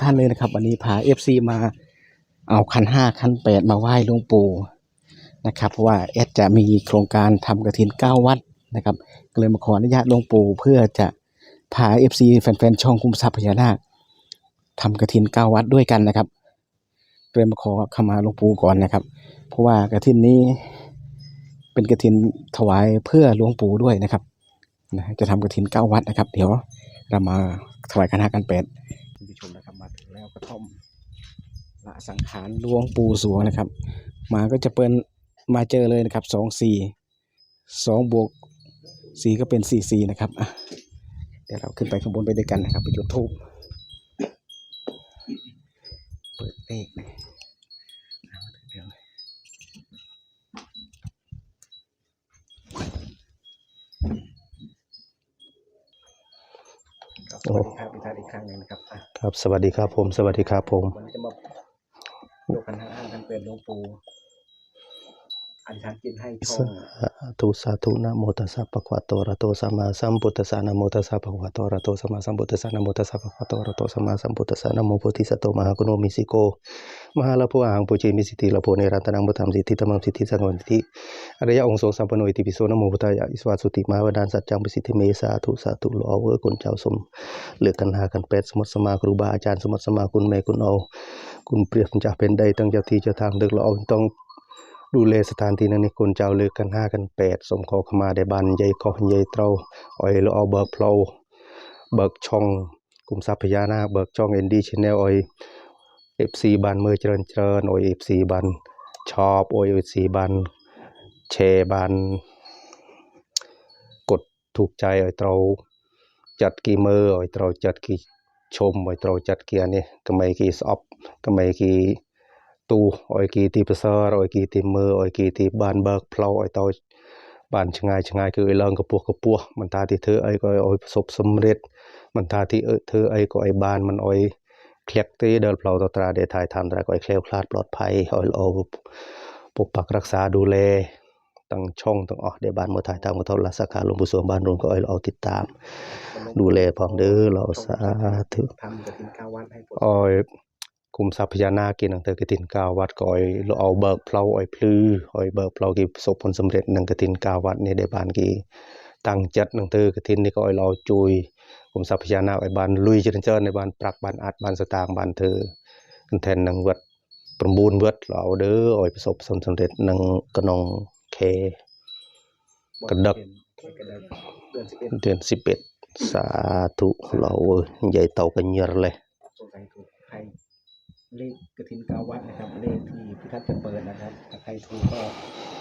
ท่านเลยนะครับ วันนี้พาเอฟซีมาเอาคันห้าคันแปดมาไหว้หลวงปู่นะครับเพราะว่าแอดจะมีโครงการทำกระถินเก้าวัดนะครับก็เลยมาขออนุญาตหลวงปู่เพื่อจะพาเอฟซีแฟนๆช่องคุ้มทรัพย์พญานาคทำกระถินเก้าวัดด้วยกันนะครับเลยมาขอขมาหลวงปู่ก่อนนะครับ เพราะว่ากระถินนี้เป็นกระถินถวายเพื่อหลวงปู่ด้วยนะครับนะจะทำกระถินเก้าวัดนะครับ เดี๋ยวเรามาถวายคันห้าคันแปดท่านผู้ชมนะ กระท่อมละสังขารหลวงปู่สวงนะครับ มาก็จะเป็นมาเจอเลยนะครับสองสี่สองบวกสี่ก็เป็นสี่สี่นะครับเดี๋ยวเราขึ้นไปข้างบนไปด้วยกันนะครับ ไปจุดธูปเปิดเลขนะเอาเดี๋ยวครับอีกท่านอีกครั้งหนึ่งนะครับ ครับ สวัสดีครับผม สวัสดีครับผมวันนี้จะมาโยกกันห้าห้ากันเป็นหลวงปู่ อธิษฐานจิตให้ชองสาธุสาธุนะโมตัสสะปะควะโตระโตสัมมาสัมพุทธัสสะนะโมตัสสะปะควะโตระโตสัมมาสัมพุทธัสสะนะโมตัสสะปะควะโตระโตสัมมาสัมพุทธัสสะนะโมโพธิสัตโตมหากุณโญมิสิโกมหาลาภอาหังปุจิมิสิทธิลาภเนรันตนังบุตัมสิทธิตมังสิทธิสังวันติอริยองค์ทรงสัมปันโนอิติปิโสนะโมพุทธายะอิสวาสุติมหาวดานสัจจังปิสิทธิเมสาธุสาธุหล่อเวอร์คุณเจ้าสมเหลือกันหากันแปดสมุทรสมาครูบาอาจารย์สมุทรสมาคุณแม่คุณเอาคุณเปรียบจาเป็นใดตั้งเจ้าที่เจ้าทางเดึกเราต้อง ดูแลสถานที่นั้นนี่คนเจ้าเลือกกันห้ากันแปดสมขอขมาได้บันใหญ่ขอใหญ่เตาอ้อยเราเอาเบิกเพลาเบิกช่องกลุ่มทรัพยานาคเบิกช่องเอ็นดีชแนลอ้อยเอฟซีบันเมื่อเจริญเจริญอ้อยเอฟซีบันชอบอ้อยเอฟซีบันแชร์บันกดถูกใจอ้อยเตาจัดกี่มืออ้อยเตาจัดกี่ชมไว้เราจัดกียร์นี่ก็ไม่กี่สอบก็ไม่กี่ ตูโอ้ยกี่ที่ประเสริฐโอ้ยกี่ที่มือโอ้ยกี่ที่บานเบิกเพลาโอ้ยเตาบานชงายชงายคือไอ้เลิงกระปัวกระปัวมันตาที่เธอไอ้ก็โอ้ยประสบสำเร็จมันตาที่เออเธอไอ้ก็ไอ้บานมันโอ้ยเคลียกตีเดินเพลาตวตราเดถ่ายทำตราก็ไอ้เคลี้ยวคลาดปลอดภัยโอ้ยเอาปกปักรักษาดูแลตั้งช่องตั้งออกเดบานเมื่อถ่ายทำก็เท่ารักษาการหลวงปู่สวงบ้านรุนก็เอาเอาติดตามดูแลพองเด้อเรา คุมทรัพย์พญานากินนังเตอกระตินกาวัดก็อ้อยเราเอาเบิกเพลาอ้อยพลืออ้อยเบิกเพลากี่ประสบผลสำเร็จนังกระตินกาวัดนี่ได้บานกี่ตั้งจัดนังเตอกระตินนี่ก็อ้อยเราจุยคุมทรัพย์พญานาอ้อยบานลุยเจริญเจริญในบานปรักบานอัดบานสตางบานเธอกันแทนนังวัดประมูลเวิดเราเอเด้ออ้อยประสบผลสำเร็จนังกระนองเคกระดักเดือนสิบเอ็ดสาธุเราใหญ่เต่ากันเยอะเลย เลขกระถินเก้าวัดนะครับ เลขที่พิทักษ์จะเปิดนะครับถ้าใครถูกก็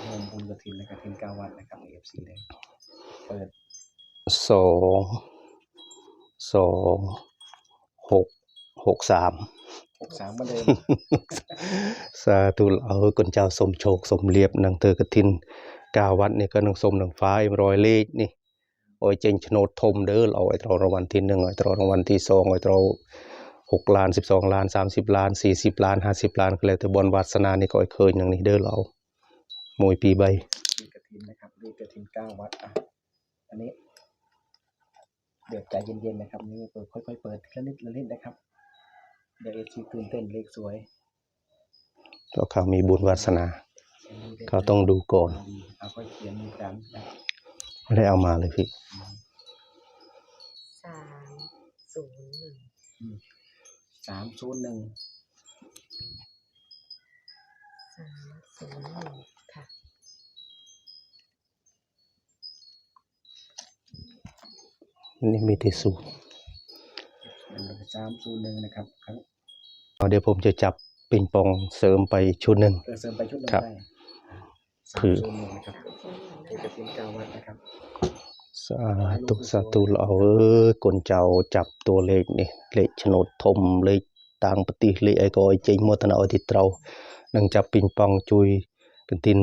รวมบุญกระถินในกระถินเก้าวัดนะครับเอฟซีเลยเปิดสองสองหกหกสามหกสามเหมาเดิมสาธุเอาคนเจ้าสมโชคสมเรียบนางเตอกระทินกาวัดนี่ก็นางสมนางฟ้าเอ็มรอยเลขนี่โอ้ยเจงโฉนดทมเด้อเอาไอ้ตรอรางวัลที่หนึ่งไอ้ตรอรางวัลที่สองไอ้ตรอ หกล้านสิบสองล้านสามสิบล้านสี่สิบล้านห้าสิบล้านก็แล้วแต่บอลวาสนานี่ก็ไอ้เคยอย่างนี้เด้อเรามวยปีใบเลขกระถินนะครับเลขกระถินเก้าวัดอะอันนี้เดี๋ยวใจเย็นๆนะครับนี่เปิดค่อยๆเปิดทีละนิดละนิดนะครับเดี๋ยวเอฟซีตื่นเต้นเลขสวยก็เขามีบุญวาสนาเขาต้องดูก่อนเอาค่อยเขียนมีการนะไม่ได้เอามาเลยพี่สามศูนย์หนึ่ง สามศูนย์หนึ่งสามศูนย์หนึ่งค่ะนี่มีที่สูตรสามศูนย์หนึ่งนะครับครั้งเอาเดี๋ยวผมจะจับปิงปองเสริมไปชุดหนึ่งเออเสริมไปชุดหนึ่งครับ ได้สาคืมอศูนย์หนึ่งนะครับเลขกระถินเก้าวัดนะครับ សាទុសាទូល្អអើយកូនចៅចាប់តួលេខនេះលេខឆ្នោតធំលេខតាំងប្រទេសលេខអីក៏ឲ្យចេញមកទៅឲ្យទីត្រូវនឹងចាប់ពីងប៉ងជួយកន្ទីន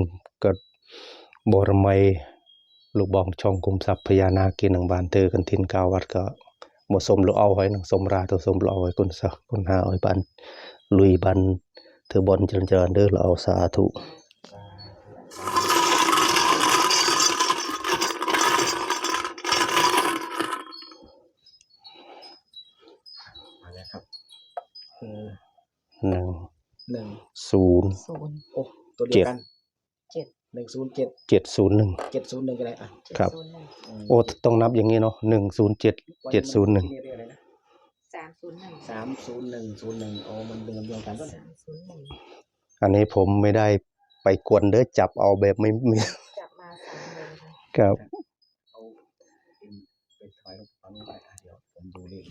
កត់បរមីលោកបងឆុងគុំសັບភយាណាគេនឹងបានធ្វើកន្ទីនកៅវត្តក៏មកសុំលោកអោហើយនឹងសុំរាទៅសុំលោកអោឲ្យគុណសិស្សគុណហាឲ្យបានលុយបានធ្វើបនច្រើនច្រើនទៅលោកអោសាធុ ศูนย์ศูนย์โอ้ตัวเดียวกันเจ็ดหนึ่งศูนย์เจ็ดเจ็ดศูนย์หนึ่งเจ็ดศูนย์หนึ่งก็ได้อะเจ็ดครับ ศูนย์หนึ่งมโอ้ต้องนับอย่างนี้เนาะหนึ่งศูนย์เจ็ดเจ็ดศูนย์หนึ่งเรียกอะไรนะสามศูนย์หนึ่งสามศูนย์หนึ่งศูนย์หนึ่งโอ้มันเดือนเดียวกันต้นสามศูนย์หนึ่งอันนี้ผมไม่ได้ไปกวนเด้อจับเอาแบบไม่ไม่จับมาสามเลยค่ะครับเอาเป็นเป็นถอยลงฟังไปอะเดี๋ยวผมดูเลข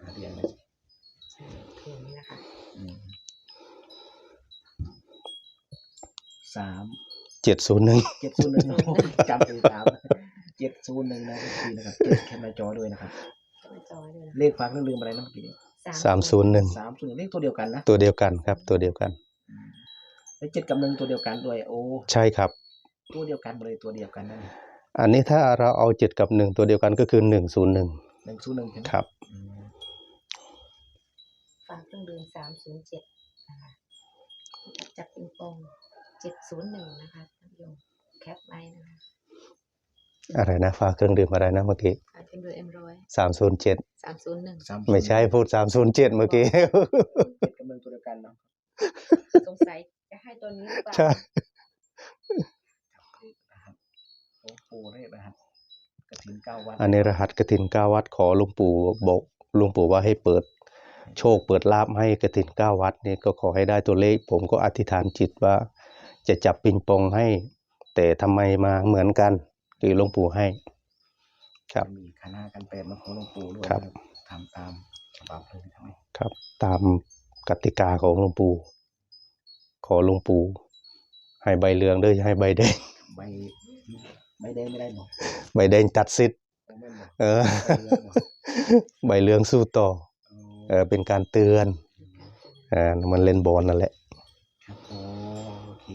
อะเรียนเลย เพียงนี้นะคะ อืม สามเจ็ดศูนย์หนึ่งเจ็ดศูนย์หนึ่งจำเป็นสามเจ็ดศูนย์หนึ่งนะทีนะครับเจ็ดแคปหน้าจอด้วยนะครับจะไปจอยด้วยนะเลขฟังเรื่องลืมอะไรนะเมื่อกี้นี้สามศูนย์หนึ่งสามศูนย์เลขตัวเดียวกันนะตัวเดียวกันครับ ตัวเดียวกันแล้วเจ็ดกับหนึ่งตัวเดียวกันด้วยโอ้ใช่ครับ ตัวเดียวกันเลยตัวเดียวกันนั่นอันนี้ถ้าเราเอาเจ็ดกับหนึ่งตัวเดียวกันก็คือหนึ่งศูนย์หนึ่งหนึ่งศูนย์หนึ่งใช่ไหมครับอืมฝากเครื่องดื่มสามศูนย์เจ็ดนะคะจับปิงปอง เจ็ดศูนย์หนึ่งนะคะท่านผู้ชมแคปไว้นะคะอะไรนะฝากเครื่องดื่มอะไรนะเมื่อกี้ฝากเครื่องดื่มเอ็มร้อยสามศูนย์เจ็ดสามศูนย์หนึ่งสามไม่ใช่พูดสามศูนย์เจ็ดเมื่อกี้เจ็ดกับหนึ่งตัวเดียวกันเนาะสงสัยจะให้ตัวนี้หรือเปล่าใช่เลขนะครับโอ้โหเลขนะครับกระถินเก้าวัดอันนี้รหัสกระถินเก้าวัดขอหลุงปู่บอกหลุงปู่ว่าให้เปิด โชคเปิดลาบให้กระถินเก้าวัดนี่ก็ขอให้ได้ตัวเลข ผมก็อธิษฐานจิตว่า จะจับปิงปองให้ แต่ทำไมมาเหมือนกัน คือหลวงปู่ให้ ครับมีคณะกันแปดมาขอหลวงปู่ด้วยครับนะทำตามฉบับเลยทั้งนี้ครับ ตามกติกาของหลวงปู่ขอหลวงปู่ให้ใบเหลืองเด้วยให้ใบแดง ใบใบแดงไม่ได้หรอกใบแดงตัดสิทธิ์ไม่บอกเออใบเหลืองบอกใบเหลืองสู้ต่อ เอาเออเป็นการเตือนอ่ามันเล่นบอลนั่นแหละ ครับโอ้โอเค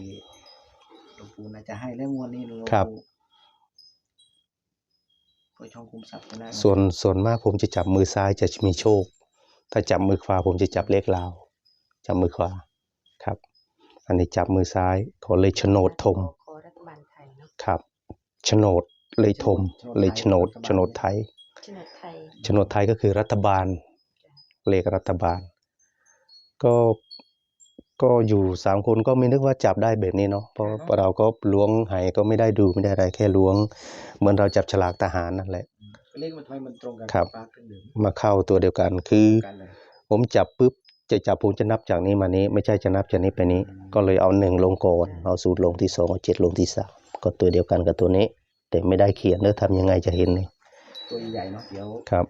หลวงปู่น่าจะให้แล้วงวดนี้หลวงครับปู่เพื่อช่องคุมทรัพย์นะส่วนส่วนมากผมจะจับมือซ้ายจะมีโชค ถ้าจับมือขวาผมจะจับเลขลาว จับมือขวาครับ อันนี้จับมือซ้ายขอเลขโฉนดธมขอรัฐบาลไทยเนาะครับโฉนดเลขธมเลขโฉนดโฉนดไทยโฉนดไทยโฉนดไทยก็คือรัฐบาลเลขรัฐบาล ก็ ก็อยู่สามคนก็ไม่นึกว่าจับได้แบบนี้เนาะเพราะเราก็ล้วงไหก็ไม่ได้ดูไม่ได้อะไรแค่ล้วง เหมือนเราจับฉลากทหารนั่นแหละเลขมันทำไมมันตรงกันครับปลาเครื่องดื่มมาเข้าตัวเดียวกันคือกันเลยผมจับปุ๊บจะจับผมจะนับจากนี้มานี้ ไม่ใช่จะนับจากนี้ไปนี้ ก็เลยเอาหนึ่งลงก่อนเอาศูนย์ลงที่สองเอาเจ็ดลงที่สามก็ตัวเดียวกันกับตัวนี้ แต่ไม่ได้เขียนแล้วทำยังไงจะเห็นนี่ตัวใหญ่ๆเนาะเดี๋ยวครับ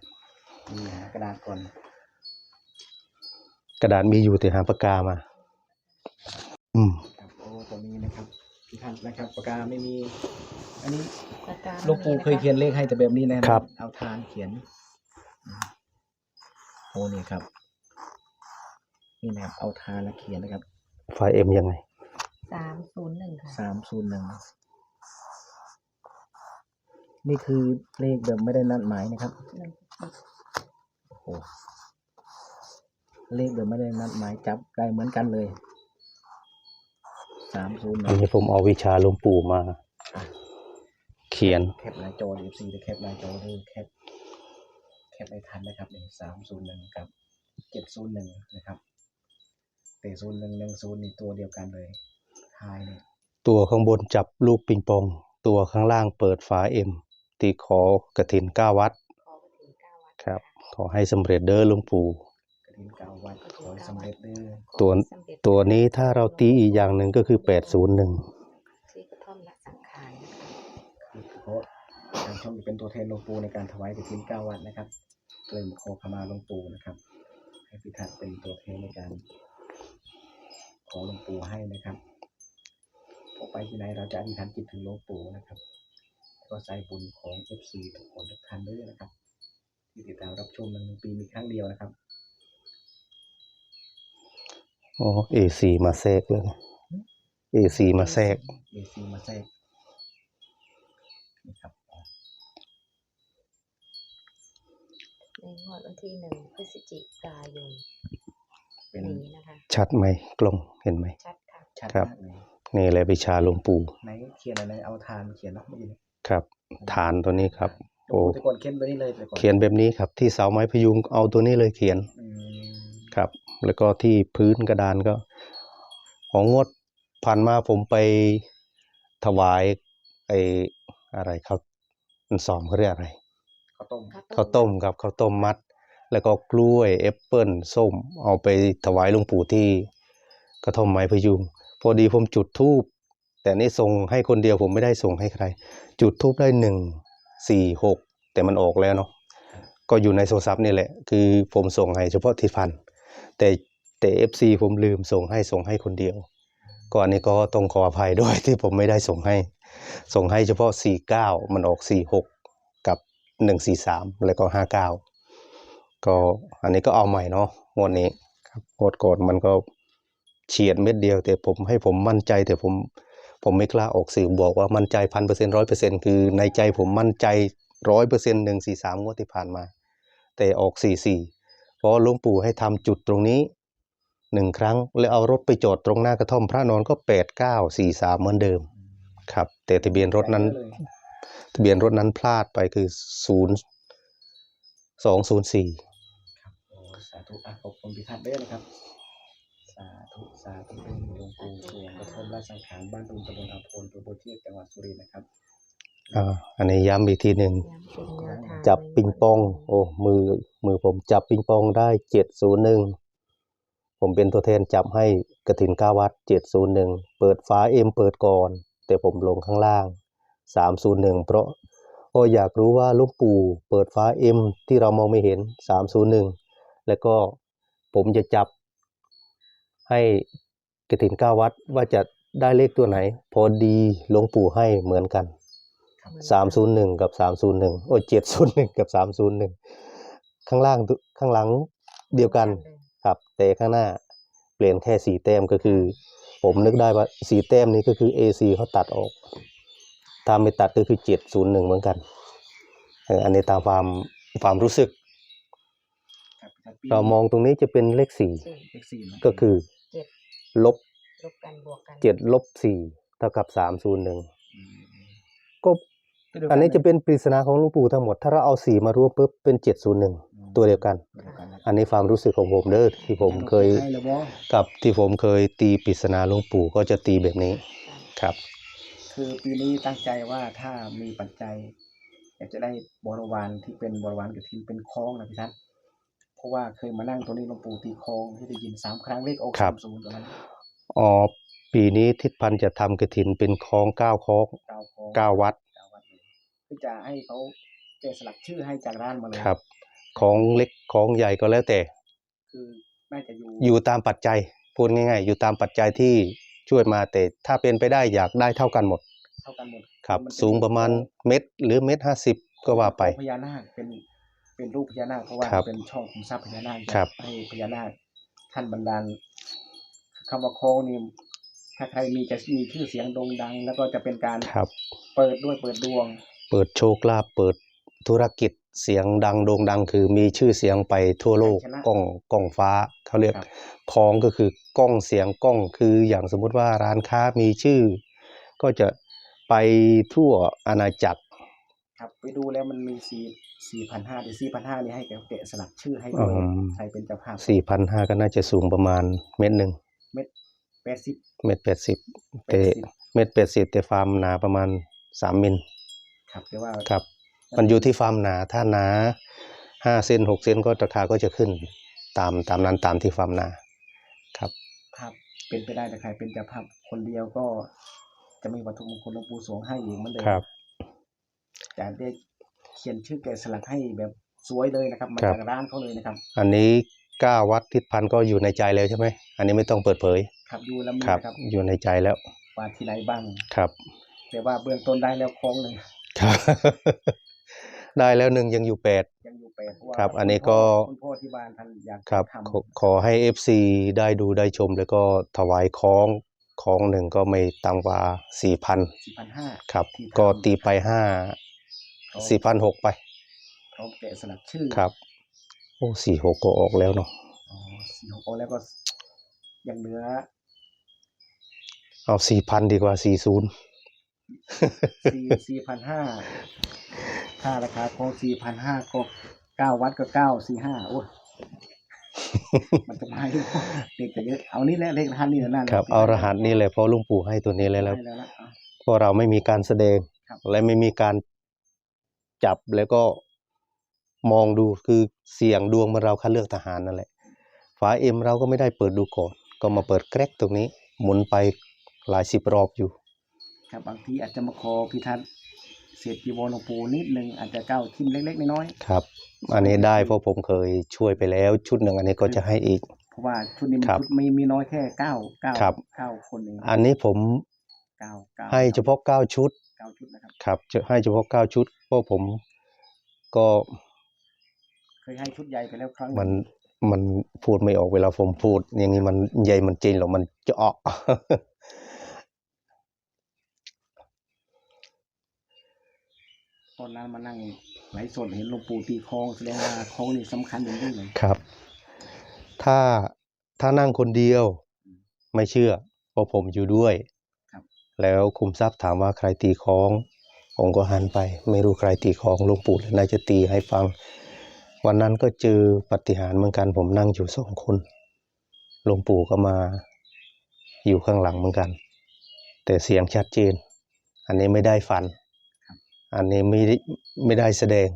มีหากระดาษก่อนกระดาษมีอยู่แต่หาปากกามา อืมครับโอ้ตัวนี้นะครับทุกท่านนะครับปากกาไม่มี อันนี้ปากกาหลวงปู่เคยเขียนเลขให้แต่แบบนี้นะครับ เอาทานเขียนอืมโอ้นี่ครับ นี่นะครับเอาทานแล้วเขียนนะครับไฟล์เอ็มยังไงสามศูนย์หนึ่งค่ะสามศูนย์หนึ่งนี่คือเลขแบบไม่ได้นัดหมายนะครับหนึ่งโอ้โหเลขแบบไม่ได้นัดหมายจับได้เหมือนกันเลย สามศูนย์หอันนึ่งนี้ผมเอาวิชาหลวงปู่มา เขียนแคปหน้าจอดีซีจะแคปหน้าจอเลยแคปแคปไม่ทันนะครับนี่สามศูนย์หนึ่งกับเจ็ดศูนย์หนึ่งนะครับแต่ศูนย์หนึ่งหนึ่งศูนย์นี่ตัวเดียวกันเลยทายเนี่ยตัวข้างบนจับลูกปิงปอง ตัวข้างล่างเปิดฝาเอ็มตีขอกระถินเก้าวัดขอกระถิ่นเก้าวัดครับ ขอให้สำเร็จเด้อหลวงปู่กระถิ่นเก้าวัดขอให้สำเร็จเด้อตัว ขอให้สำเร็จตัวนี้ถ้าเราตีอีกอย่างหนึ่งก็คือแปดศูนย์หนึ่งที่กระท่อมละสังขารนะคะคือเพราะทางช่องจะเป็นตัวแทนหลวงปู่ในการถวายกระถิ่นเก้าวัดนะครับเลยมาขอขมาหลวงปู่นะครับ ให้พิทักษ์เป็นตัวแทนในการ ขอหลวงปู่ให้นะครับออกไปที่ไหนเราจะอธิษฐานจิตถึงหลวงปู่นะครับแล้วก็ใส่บุญของ FC ทุกคนทุกท่านด้วยนะครับ ที่ติดตามรับชมในหนึ่งปีมีครั้งเดียวนะครับ อ๋อเอซีมาแทรกเลยเอซีมาแทรก AC มาแทรกนี่ครับในงวดวันที่หนึ่งพฤศจิกายนเป็นนี้นะคะ ชัดไหมกล้องเห็นไหม ชัดค่ะชัดครับ มากเลยนี่แหละวิชาหลวงปู่ ไหนเขียนอะไรเอาทานเขียนเนาะเมื่อกี้นี้ครับ ฐานตัวนี้ครับ โอ้แต่ก่อนเขียนไปนี่เลยแต่ก่อนเขียนแบบนี้ครับ ที่เสาไม้พยุงเอาตัวนี้เลยเขียน อืมครับ แล้วก็ที่พื้นกระดานก็ ของงวดผ่านมาผมไปถวายไออะไรเขามันสอมเขาเรียกอะไรข้าวต้มข้าวต้มครับข้าวต้มมัด แล้วก็กล้วยแอปเปิลส้ม เอาไปถวายหลวงปู่ที่กระท่อมไม้พยุงพอดีผมจุดธูปแต่นี่ส่งให้คนเดียวผมไม่ได้ส่งให้ใคร จุดธูปได้หนึ่งสี่หกแต่มันออกแล้วเนาะก็อยู่ในโทรศัพท์นี่แหละ คือผมส่งให้เฉพาะที่พัน แต่แต่เอฟซีผมลืมส่งให้ส่งให้คนเดียว ก่อนนี้ก็ต้องขออภัยด้วยที่ผมไม่ได้ส่งให้ ส่งให้เฉพาะ 49 มันออก 46 กับ 143 แล้วก็ 59 ก็อันนี้ก็เอาใหม่เนาะงวดนี้ครับงวดก่อนมันก็เฉียดเม็ดเดียว แต่ผมให้ผมมั่นใจแต่ผมผมไม่กล้าออกสื่อบอกว่ามั่นใจพันเปอร์เซ็นต์ร้อยเปอร์เซ็นต์คือในใจผมมั่นใจร้อยเปอร์เซ็นต์หนึ่งสี่สามงวดที่ผ่านมา แต่ออกสี่สี่ พราะหลวงปู่ให้ทำจุดตรงนี้หนึ่งครั้ง แล้วเอารถไปจอดตรงหน้ากระท่อมพระนอนก็แปดเก้าสี่สามเหมือนเดิมครับ แต่ทะเบียนรถนั้น ทะเบียนรถนั้นพลาดไปคือศูนย์สองศูนย์สี่สาธุอะขอบคุณพิทักษ์ด้วยนะครับ สาธุสาธุเป็นหลวงปู่สวงกระท่อมราชสังขารบ้านตุงตำบลอาพลตัวโบเชียจังหวัดสุรินทร์นะครับ อ่าอันนี้ย้ำอีกทีหนึ่งย้ำเป็นแนวทางจับปิงปอง โอ้มือมือผมจับปิงปองได้เจ็ดศูนย์หนึ่งผมเป็นตัวแทนจับให้กระถินก้าวัดเจ็ดศูนย์หนึ่งเปิดฝาเอ็มเปิดก่อน แต่ผมลงข้างล่างสามศูนย์หนึ่งเพราะก็อยากรู้ว่าหลูกปู่เปิดฝาเอ็มที่เรามองไม่เห็นสามศูนย์หนึ่งแล้วก็ผมจะจับให้กระถินก้าวัดว่าจะได้เลขตัวไหน พอดีหลวงปู่ให้เหมือนกัน สามศูนย์หนึ่งกับสามศูนย์หนึ่งโอ้เจ็ดศูนย์หนึ่งกับสามศูนย์หนึ่งข้างล่างตุข้างหลังเดียวกันครับ แต่ข้างหน้าเปลี่ยนแค่สีแต้มก็คือ ผมนึกได้ว่าสีแต้มนี้ก็คือ AC เขาตัดออกถ้าไม่ตัดก็คือเจ็ดศูนย์หนึ่งเหมือนกันเอออันนี้ตามความความรู้สึกครับพิทักษ์ปีเรามองตรงนี้จะเป็นเลขสี่สี่เลขสี่เนอะก็คือเจ็ดลบลบกันบวกกันเจ็ดลบสี่เท่ากับสามศูนย์หนึ่งมก็ตัวดียวกั อันนี้จะเป็นปริศนาของหลวงปู่ทั้งหมด ถ้าเราเอาสี่มารวมปุ๊บเป็นเจ็ดศูนย์หนึ่งอืมตัวเดียวกันตัวเดียวกันนะอันนี้ความรู้สึกของผมเด้อที่ผมเคยให้แล้วบ่กับที่ผมเคยตีปริศนาหลวงปู่ก็จะตีแบบนี้ครับ คือปีนี้ตั้งใจว่าถ้ามีปัจจัยอยากจะได้บริวารที่เป็นบริวารกฐินเป็นคล้องนะพี่ทัศน์เพราะว่าเคยมานั่งตรงนี้หลวงปู่ตีคล้องที่ได้ยินสามครั้งเลขออกครัสาบมศูนย์ตรงนั้นอ๋อปีนี้ทิศพันธ์จะทำกระถินเป็นคลองเก้าคลองเก้าคล้องเก้าวัด เก้าวัดเลยคือจะให้เขาแกะสลักชื่อให้จากร้านมาเลยครับ ของเล็กของใหญ่ก็แล้วแต่ คือน่าจะอยู่อยู่ตามปัจจัยพูดง่ายๆ อยู่ตามปัจจัยที่ช่วยมาแต่ถ้าเป็นไปได้อยากได้เท่ากันหมดเท่ากันหมดครับนเป็นสูงประมาณเม็ดหรือเม็ดห้าสิบก็ว่าไป พญานาคเป็นเป็นรูปพญานาคเพราะว่าครับเป็นช่องของทรัพย์พญานาคครับ ให้พญานาคท่านบันดาลคำว่าคล้องนี่ถ้าใครมีจะมีชื่อเสียงโด่งดัง แล้วก็จะเป็นการครับ เปิดด้วยเปิดดวง เปิดโชคลาภเปิดธุรกิจเสียงดังโด่งดัง คือมีชื่อเสียงไปทั่วโลกชนะกล้องกล้องฟ้าเขาเรียกครับคล้องก็คือกล้องเสียงกล้องคืออย่างสมมุติว่าร้านค้ามีชื่อ ก็จะไปทั่วอาณาจักรครับไปดูแล้วมันมีสี่สี่พันห้าหรือสี่พันห้านี่ให้แกแกะสลักชื่อให้ด้วยอืมใครเป็นเจ้าภาพสี่พันห้าก็น่าจะสูงประมาณเม็ดหนึ่งเม็ดแปดสิบเม็ดแปดสิบแปแต่ดสิบเม็ดแปดสิบแต่ฟาร์มหนาประมาณสามมิล ครับเรียกว่าครับ มันอยู่ที่ฟาร์มหนา ถ้าหนาห้าเซนหกเซนก็ราคาก็จะขึ้น ตามตามนั้นตามที่ฟาร์มหนาครับภาพเป็นไปได้แต่ใครเป็นเจ้าภาพคนเดียวก็ จะมีวัตถุมงคลหลวงปู่สวงให้อีกเหมือนเดิมครับจะได้เขียนชื่อแกะสลักให้แบบสวยเลยนะครับมาครับจากร้านเขาเลยนะครับ อันนี้เก้าวัดทิศพันธ์ก็อยู่ในใจแล้วใช่ไหม อันนี้ไม่ต้องเปิดเผย ครับอยู่แล้วมีครับนะครับ อยู่ในใจแล้วว่าที่ไหนบ้าง ครับ แต่ว่าเบื้องต้นได้แล้วโค้งหนึ่ง ครับ ได้แล้วหนึ่งยังอยู่แปด ยังอยู่แปดเพราะว่าครับอันนี้ก็ คุณพ่อที่บ้านท่านอยากครับทำขอขอให้ FC ได้ดูได้ชม แล้วก็ถวายของของหนึ่งก็ไม่ต่ำกว่าสี่พันสี่พันห้าครับที่ทำก็ตีไปห้าสี่พันหกไปพร้อมแกะสลักชื่อครับ โอ้สี่หกก็ออกแล้วเนาะอ๋อสี่หกแล้วก็ยังเหลือเอาสี่พันดีกว่าสี่ศูนย์ สี่สี่พันห้าค่าราคาของสี่พันห้าก็เก้าวัดก็เก้าสี่ห้าโอ้ยมันจะมาให้เลขจะเยอะเอานี่แหละเลขรหัสนี่แหละนั่นครับเอารหัสนี่เลยเพราะหลุงปู่ให้ตัวนี้เลยแล้วให้แล้วละอะเพราะเราไม่มีการแสดงครับและไม่มีการจับแล้วก็มองดูคือเสี่ยงดวงเหมื่อนเราคัดเลือกทหารนั่นแหละฝาเอ็มเราก็ไม่ได้เปิดดูก่อน ก็มาเปิดแกรกตรงนี้ หมุนไปหลายสิบรอบอยู่ ครับบางทีอาจจะมาขอพิทัศน์เศษจีวรหลวงปู่นิดนึงอาจจะก้าวทิมเล็กๆน้อยครับ อันนี้ได้เพราะผมเคยช่วยไปแล้วชุดหนึ่งอันนี้ก็จะให้อีก ๆเพราะว่าชุดนี้มันครับชุดไม่มีน้อยแค่เก้าเก้าครับ เก้าคนเองอันนี้ผมเก้าเก้าให้เฉพาะเก้าชุด เก้าชุดนะครับ ครับจะให้เฉพาะเก้าชุดเพราะผมก็เคยให้ชุดใหญ่ไปแล้วครั้งหงมันมันพูดไม่ออกเวลาผมพูด อย่างนี้มันใหญ่มันจริงหรอมันจะออก ตอนนั้นมานั่งไลฟ์สดเห็นหลวงปู่ตีคลองแสดงว่าคลองนี่สำคัญอย่างยิ่งเลยครับ ถ้าถ้านั่งคนเดียว ไม่เชื่อเพราะผมอยู่ด้วยครับแล้วคุมทรัพย์ถามว่าใครตีคล้องผมก็หันไป ไม่รู้ใครตีคล้องหลวงปู่เลยน่าจะตีให้ฟัง วันนั้นก็เจอปาฏิหารย์เหมือนกัน ผมนั่งอยู่สองคนหลวงปู่ก็มาอยู่ข้างหลังเหมือนกัน แต่เสียงชัดเจน อันนี้ไม่ได้ฟัน อันนี้ไม่ได้ไม่ได้แสดง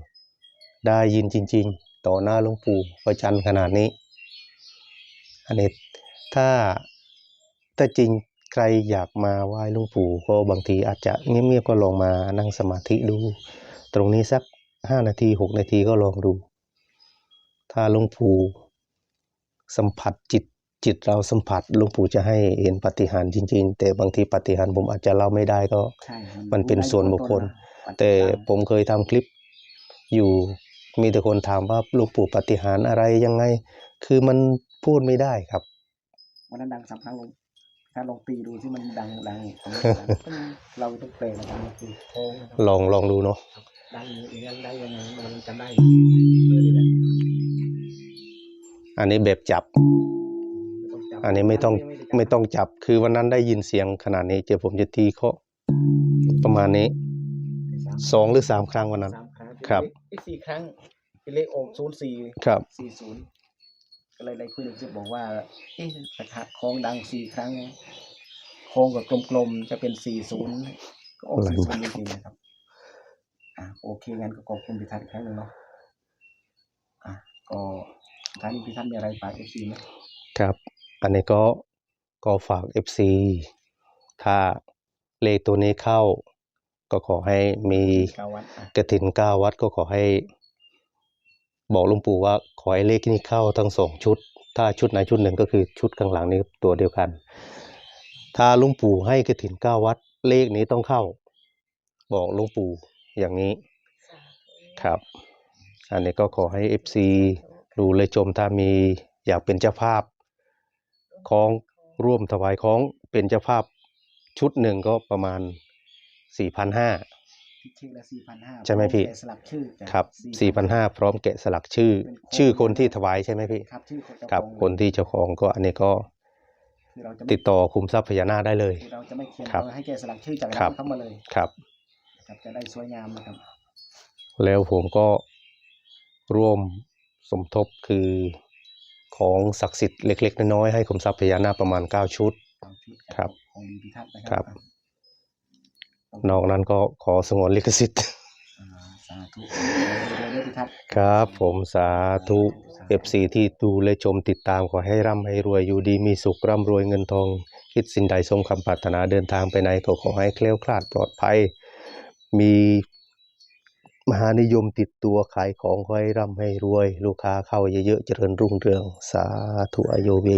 ได้ยินจริง ๆ ต่อหน้าหลวงปู่ประจันขนาดนี้ อันนี้ถ้าถ้าจริงใครอยากมาไหว้หลวงปู่ก็บางทีอาจจะเงียบๆก็ลองมานั่งสมาธิดู ตรงนี้สักห้านาทีหกนาทีก็ลองดู ถ้าหลวงปู่สัมผัสจิตจิตเราสัมผัสหลวงปู่จะให้เห็นปาฏิหารย์จริง ๆ แต่บางทีปาฏิหารย์ผมอาจจะเล่าไม่ได้ก็ใช่มันเป็นส่วนบุคคล แต่ผมเคยทำคลิปอยู่มีแต่คนถามว่าหลวงปู่ปาฏิหารย์อะไรยังไง คือมันพูดไม่ได้ครับวันนั้นดังสามครั้งลงถ้าลองตีดูที่มันดังดังของเราต้องแปลนะครับมันคือโค้งนะครับลองลองดูเนาะดังอย่างนั้นได้ยังไงมันจำได้เลยแหละอันนี้แบบจับ อันนี้ไม่ต้องไม่ต้องจับคือวันนั้นได้ยินเสียงขนาดนี้เจอผมจะตีเคาะประมาณนี้ สองหรือสามครั้งวันนั้น สามครั้งครับอีกสี่ครั้งเป็นเลขออกศูนย์สี่ครับ สี่ศูนย์ก็เลยได้คุยกับบอกว่าเอ๊ะประทัดโค้งดังสี่ครั้งโค้งกับกลมๆจะเป็นสี่ศูนย์ก็ออกสี่ศูนย์จริงๆนะครับอะโอเคงั้นก็ขอบคุณพิทัศน์อีกครั้งหนึ่งเนาะอะก็ท้ายนี้พิทัศน์มีอะไรฝากเอฟซีไหมครับ อันนี้ก็ก็ฝาก FC ถ้าเลขตัวนี้เข้า ก็ขอให้มีเก้าวัดอะกระถินเก้าวัดก็ขอให้ บอกหลวงปู่ว่าขอให้เลขนี้เข้าทั้งสองชุด ถ้าชุดไหนชุดหนึ่งก็คือชุดข้างหลังนี้ตัวเดียวกัน ถ้าหลวงปู่ให้กระถินเก้าวัด เลขนี้ต้องเข้า บอกหลวงปู่อย่างนี้ครับ อันนี้ก็ขอให้ FC ดูเลยชมถ้ามีอยากเป็นเจ้าภาพของร่วมถวายของเป็นเจ้าภาพชุดหนึ่งก็ประมาณ สี่พันห้าที่ชื่อละสี่พันห้าใช่ไหมพี่สลักชื่อจ้ะครับสี่พันห้าพร้อมแกะสลักชื่อเป็นคนชื่อคนที่ถวายใช่ไหมพี่ครับชื่อคนเจ้าครับของคนที่เจ้าของก็อันนี้ก็คือเราจะไม่ติดต่อคุมทรัพย์พญานาคได้เลยคือเราจะไม่เขียนครับเราให้แกสลักชื่อจากครัร้าบนเข้ามาเลยครับครับจะได้สวยงามนะครับ แล้วผมก็ร่วมสมทบคือของศักดิ์สิทธิ์เล็ก ๆ น้อยๆให้คุมทรัพย์พญานาคประมาณ 9 ชุดตามชุดครับของดีพิทัศน์นะคครัรับ นอกนั้นก็ขอสงวนลิขสิทธิ์อ่าสาธุเดี๋ยวเดี๋ยวพิทัศน์ครับผมสาธุ FC ที่ดูและชมติดตามขอให้ร่ำให้รวยอยู่ดีมีสุขร่ำรวยเงินทอง คิดสิ่งใดสมคำปรารถนาเดินทางไปไหนก็ขอให้เคลี้ยวคลาดปลอดภัย มีมหานิยมติดตัวขายของขอให้ร่ำให้รวย ลูกค้าเข้าเยอะๆเจริญรุ่งเรือง สาธุอายุเว